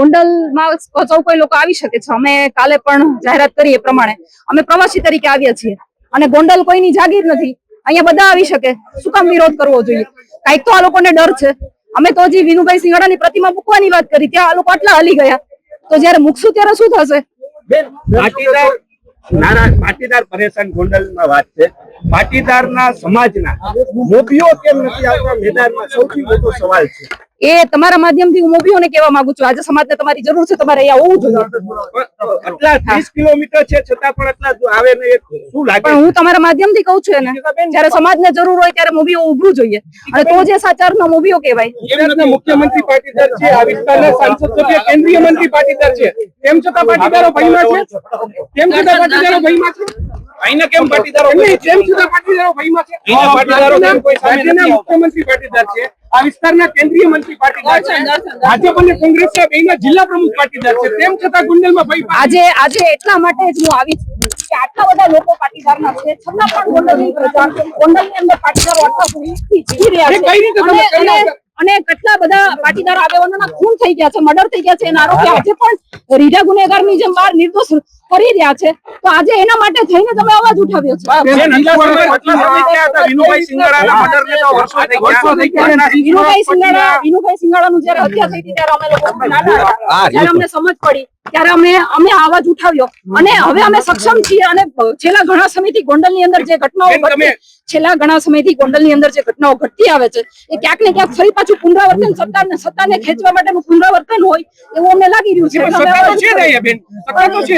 ગોંડલમાં કોઈ લોકો આવી શકે છે. અમે કાલે પણ જાહેરાત કરી એ પ્રમાણે. અમે પ્રવાસી તરીકે આવ્યા છીએ. અને ગોંડલ કોઈની જાગીર નથી. અહીંયા બધા આવી શકે. શું કામ વિરોધ કરવો જોઈએ? કંઈક તો આ લોકોને ડર છે. અમે તો હજી વિનુભાઈ સિંઘાડાની પ્રતિમા મૂકવાની વાત કરી. ત્યાં આ લોકો આટલા હલી ગયા. તો જયારે મૂકશું ત્યારે શું થશે? પાટીદાર ના ગોંડલમાં વાત છે. સમાજના મોભીઓ કેમ નથી આવતા? મેદાનમાં સૌથી મોટો સવાલ છે. એ તમારા માધ્યમથી હું મોભીઓને કહેવા માંગુ છું. આજે સમાજને તમારી જરૂર છે તમારે અહીંયા હોવું જોઈએ. આટલા ત્રીસ કિલોમીટર છે છતાં પણ આટલા આવે ને શું લાગે? પણ હું તમારા માધ્યમથી કહું છું એને જ્યારે સમાજને જરૂર હોય ત્યારે મોભીઓ ઉભરું જોઈએ. અને તો જે સાચારનો મોભીઓ કહેવાય. મુખ્યમંત્રી પાટીદાર છે આ વિસ્તારના સાંસદ સભ્ય કેન્દ્રીય મંત્રી પાટીદાર છે. તેમ છતાં પાટીદારો ભયમાં છે? તેમ છતાં પાટીદારો ભયમાં છે? અહીંના કેમ પાટીદારો નહીં, છતાં પાટીદારો ભયમાં છે? પાટીદારો કોઈ સામે નથી મુખ્યમંત્રી પાટીદાર છે. આ વિસ્તારના કેન્દ્રીય મંત્રી પાટીદાર છે. ભાજપ અને કોંગ્રેસના બેયના જિલ્લા પ્રમુખ પાટીદાર છે. તેમ છતાં ગુંડલમાં ભાઈ આજે આજે એટલા માટે જ હું આવી છું કે આટલા બધા લોકો પાટીદારના છે. છતાં પણ ગોંડલની પ્રજા ગોંડલની અંદર પાટીદારો આટલા ભૂખથી જીવી રહ્યા છે. અને કેટલા બધા પાટીદાર આગેવાનોના ખૂન થઈ ગયા છે મર્ડર થઈ ગયા છે. એના આરોપી આજે પણ રીઢા ગુનેગારની જેમ બહાર નિર્દોષ ફરી રહ્યા છે. તો આજે એના માટે થઈને તમે અવાજ ઉઠાવ્યો છે. સમય- આટલા સમય ક્યાં વિનુભાઈ સિંગારાના મર્ડરને તો વર્ષો થઈ ગયા. વર્ષો થઈ ગયા. વિનુભાઈ સિંગાડા વિનુભાઈ હત્યા થઈ હતી ત્યારે અમે લોકો ત્યારે અમને સમજ પડી. ત્યારે અમે અમે અવાજ ઉઠાવ્યો. અને હવે અમે સક્ષમ છીએ અને છેલ્લા ઘણા સમયથી ગોંડલની અંદર જે ઘટનાઓ છેલ્લા ઘણા સમયથી ગોંડલની અંદર જે ઘટનાઓ ઘટતી આવે છે એ ક્યાંક ને ક્યાંક ફરી પાછું પુનરાવર્તન સત્તાને સત્તાને ખેંચવા માટેનું પુનરાવર્તન હોય એવું અમને લાગી રહ્યું છે.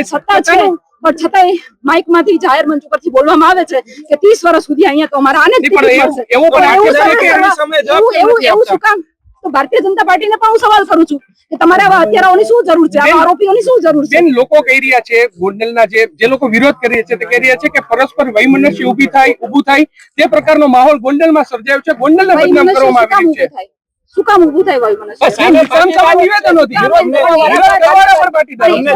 સત્તા છે. પણ છતાંય માઇકમાંથી જાહેર મંચ ઉપરથી બોલવામાં આવે છે કે ત્રીસ વર્ષ સુધી અહીંયા તો અમારે આને એવું-? શું કામ? તો ભારતીય જનતા પાર્ટીને પણ હું સવાલ કરું છું કે તમારે આવા હત્યારાઓની શું જરૂર છે? આવા આરોપીઓની શું જરૂર છે? લોકો કહી રહ્યા છે ગોંડલના જે જે લોકો વિરોધ કરી રહ્યા છે તે કહી રહ્યા છે કે પરસ્પર વૈમનસ્ય ઊભી થાય ઊભું થાય. તે પ્રકારનો માહોલ ગોંડલમાં સર્જાયો છે. ગોંડલને બદનામ કરવામાં આવ્યું છે. શું કામ ઊભું થાય ભાઈ મને? તમને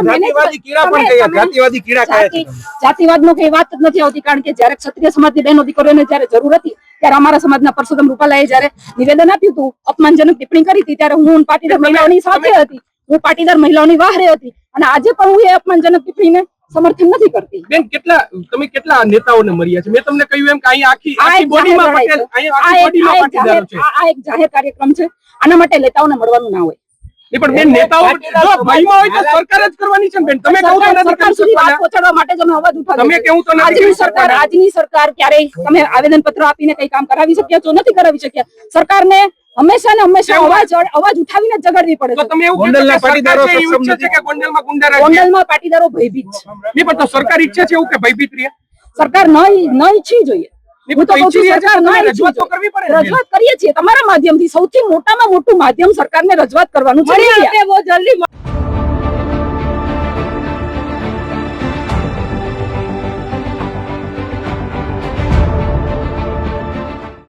જાતિવાદી કીડા જાતિવાદી કીડા કહે જાતિવાદનો કઈ વાત જ નથી આવતી કારણ કે જ્યારે ક્ષત્રિય સમાજની બહેનો દીકરીઓને જ્યારે જરૂર હતી ત્યારે અમારા સમાજના પરસોત્તમ રૂપાલાએ જ્યારે નિવેદન આપ્યું હતું અપમાનજનક ટિપ્પણી કરી હતી ત્યારે હું પાટીદાર મહિલાઓની સાથે હતી. હું પાટીદાર મહિલાઓની વાહરે હતી. અને આજે પણ હું એ અપમાનજનક ટિપ્પણીને સમર્થન નથી કરતી. બેન કેટલા તમે કેટલા નેતાઓને મળ્યા છે? મેં તમને કહ્યું એમ કે અહીં આખી આખી બોડીમાં પટેલ આ આખી બોડીમાં એક છે. આ- એક જાહેર કાર્યક્રમ છે. આના માટે નેતાઓને મળવાનું ના હોય. એ પણ બેન નેતાઓ જો ભયમાં હોય તો સરકાર જ કરવાની છે બેન. તમે કહો તો સરકાર નથી કરી સુધી વાત શકવાના. પહોંચાડવા માટે તમે અવાજ ઉઠાવ્યો તમે. કેવું તો નથી આજની સરકાર. આજની સરકાર ક્યારેય તમે આવેદન પત્ર આપીને કઈ કામ કરાવી શક્યા છો? નથી કરાવી શક્યા. સરકારને હંમેશા ને હંમેશા? અવાજ અવાજ ઉઠાવીને જ પડે તો તમે એવું ગોંડલના પાટીદારો છે સક્ષમ છે નથી. કે ગોંડલમાં ગુંડા ગોંડલમાં પાટીદારો ભયભીત છે નહીં, પણ તો સરકાર ઈચ્છે છે એવું કે ભયભીત રહે સરકાર ન ન ઈચ્છવી જોઈએ હું તો તો કહું છું ઈચ્છી સરકાર ન રજૂઆત કરવી પડે જોઈએ. રજૂઆત કરીએ છીએ તમારા માધ્યમથી સૌથી મોટામાં મોટું માધ્યમ સરકારને રજૂઆત કરવાનું છે મીડિયા.